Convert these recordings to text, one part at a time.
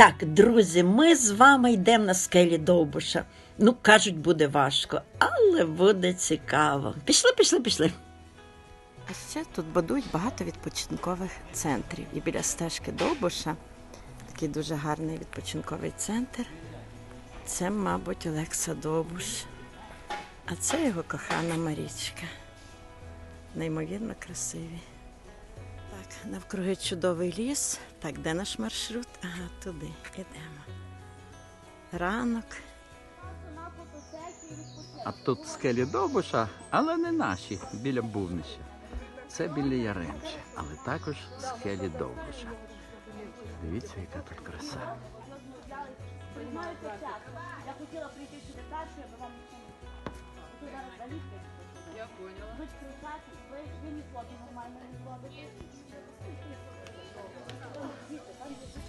Так, друзі, ми з вами йдемо на скелі Довбуша. Ну, кажуть, буде важко, але буде цікаво. Пішли, пішли, пішли. А ще тут будують багато відпочинкових центрів. І біля стежки Довбуша такий дуже гарний відпочинковий центр. Це, мабуть, Олекса Довбуш. А це його кохана Марічка. Неймовірно красиві. Так, навкруги чудовий ліс. Так, де наш маршрут? Ага, туди. Ідемо. Ранок. А тут скелі Довбуша, але не наші, біля Бувнища. Це біля Яремча, але також скелі Довбуша. Дивіться, яка тут краса. Я хотіла прийти сюди першою, аби вам не. Я поняла. Ви ж кричати, ви, ви ні нормально не зробите. Діти, там діти.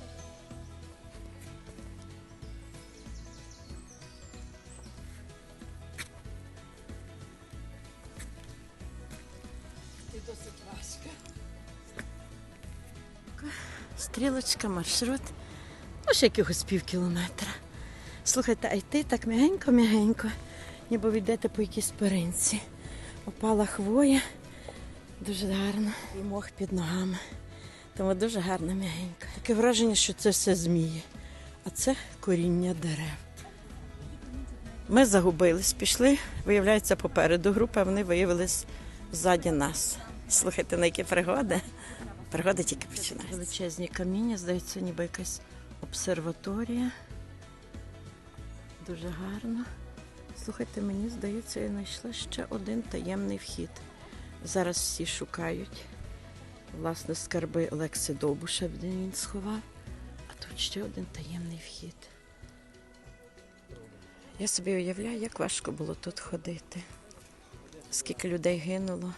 Стрілочка, маршрут. Ну, ще якихось пів кілометра. Слухайте, а йти так м'ягенько-м'ягенько, ніби ви йдете по якійсь перинці. Опала хвоя, дуже гарно. І мох під ногами. Тому дуже гарно м'ягенько. Таке враження, що це все змії, а це коріння дерев. Ми загубились, пішли, виявляється, попереду групи, а вони виявились ззаді нас. Слухайте, на які пригоди. Пригоди тільки починаються. Величезні каміння, здається, ніби якась обсерваторія. Дуже гарно. Слухайте, мені здається, я знайшла ще один таємний вхід. Зараз всі шукають власне скарби Олекси Довбуша, він сховав. А тут ще один таємний вхід. Я собі уявляю, як важко було тут ходити. Скільки людей гинуло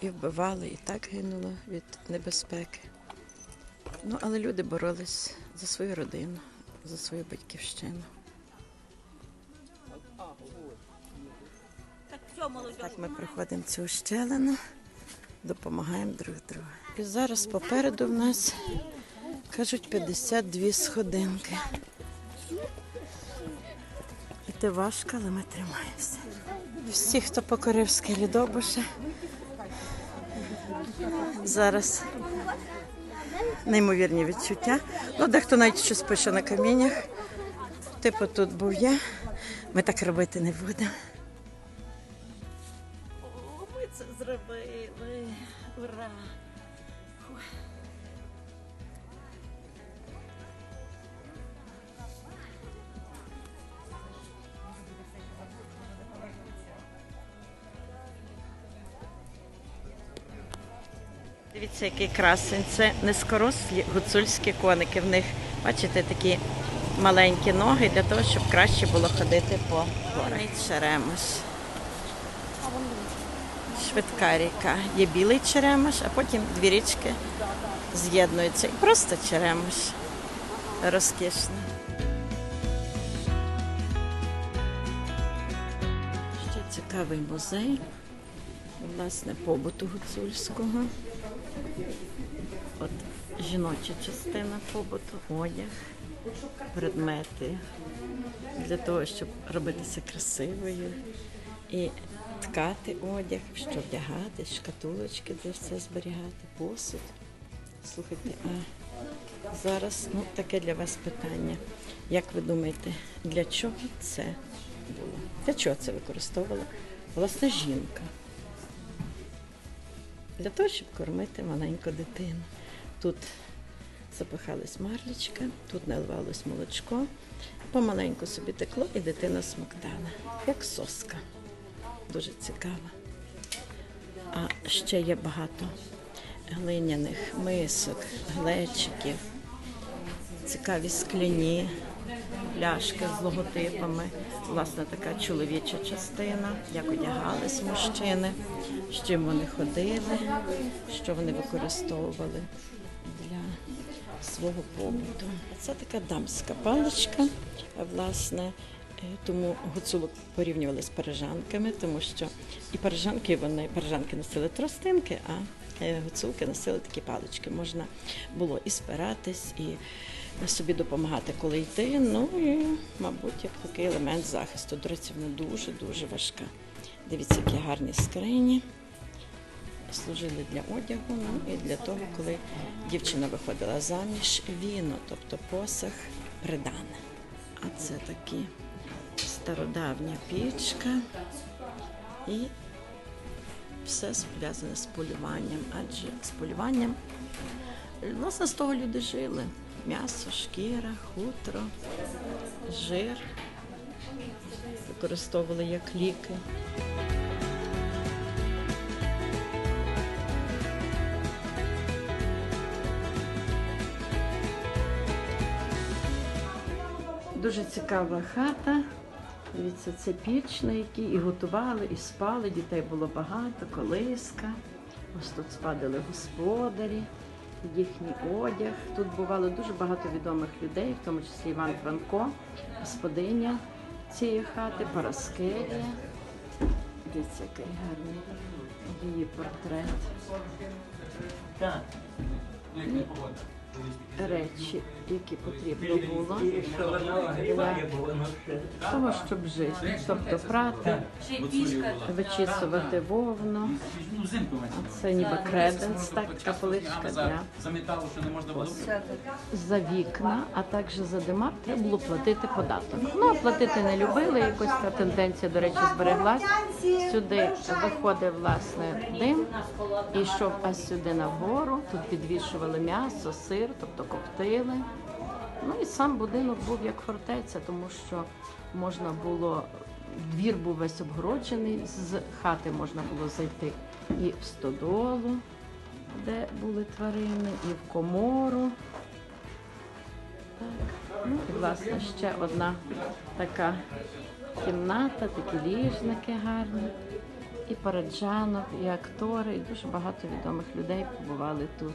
і вбивали, і так гинуло від небезпеки. Ну, але люди боролись за свою родину, за свою батьківщину. Так ми проходимо цю щелину, допомагаємо друг другу. І зараз попереду в нас кажуть 52 сходинки. Іти важко, але ми тримаємося. Всі, хто покорив скелі Довбуша, зараз неймовірні відчуття. Ну, дехто навіть щось пише на каміннях. Типу, тут був я. Ми так робити не будемо. О, ми це зробили. Ура! Дивіться, який красень. Це низькорослі гуцульські коники. В них, бачите, такі маленькі ноги для того, щоб краще було ходити по горах. Черемош. Швидка ріка. Є білий черемош, а потім дві річки з'єднуються. І просто черемош. Розкішно. Ще цікавий музей власне побуту гуцульського. От жіноча частина побуту, одяг, предмети для того, щоб робитися красивою і ткати одяг, що вдягати, шкатулочки, де все зберігати, посуд. Слухайте, а зараз ну, таке для вас питання. Як ви думаєте, для чого це було? Для чого це використовувала власне жінка? для того, щоб кормити маленьку дитину. Тут запихалась марлічка, тут наливалось молочко, помаленьку собі текло і дитина смоктала, як соска. Дуже цікаво. А ще є багато глиняних мисок, глечиків, цікаві скляні пляшки з логотипами. Власне, така чоловіча частина, як одягались мужчини, з чим вони ходили, що вони використовували свого побуту. Це така дамська паличка. Власне, е, тому гуцулок порівнювали з парижанками, тому що і парижанки вони парижанки носили тростинки, а е, гуцулки носили такі палички. Можна було і спиратись, і собі допомагати, коли йти. Ну і, мабуть, як такий елемент захисту. До речі, вона дуже-дуже важка. Дивіться, які гарні скрині. Служили для одягу, ну і для того, коли дівчина виходила заміж, віно, тобто посах придане. А це такі стародавня пічка і все пов'язане з полюванням, адже з полюванням власне з того люди жили. М'ясо, шкіра, хутро, жир використовували як ліки. Дуже цікава хата. Дивіться, це піч, на якій і готували, і спали. Дітей було багато, колиска. Ось тут спадали господарі, їхній одяг. Тут бувало дуже багато відомих людей, в тому числі Іван Франко, господиня цієї хати, Параскевія. Дивіться, який гарний її портрет. Речі, які потрібно було того, щоб жити. Тобто прати, вичісувати вовну. Ну, це ніби креденс, так, така для за вікна, а також за димар треба було платити податок. Ну, а платити не любили, якось та тенденція, до речі, збереглась. Сюди виходив власне дим і йшов аж сюди нагору. Тут підвішували м'ясо, сир, тобто коптили. Ну і сам будинок був як фортеця, тому що можна було. Двір був весь обгороджений, з хати можна було зайти і в стодолу, де були тварини, і в комору. Так. Ну, і, власне, ще одна така кімната, такі ліжники гарні. І Параджанов, і актори, і дуже багато відомих людей побували тут.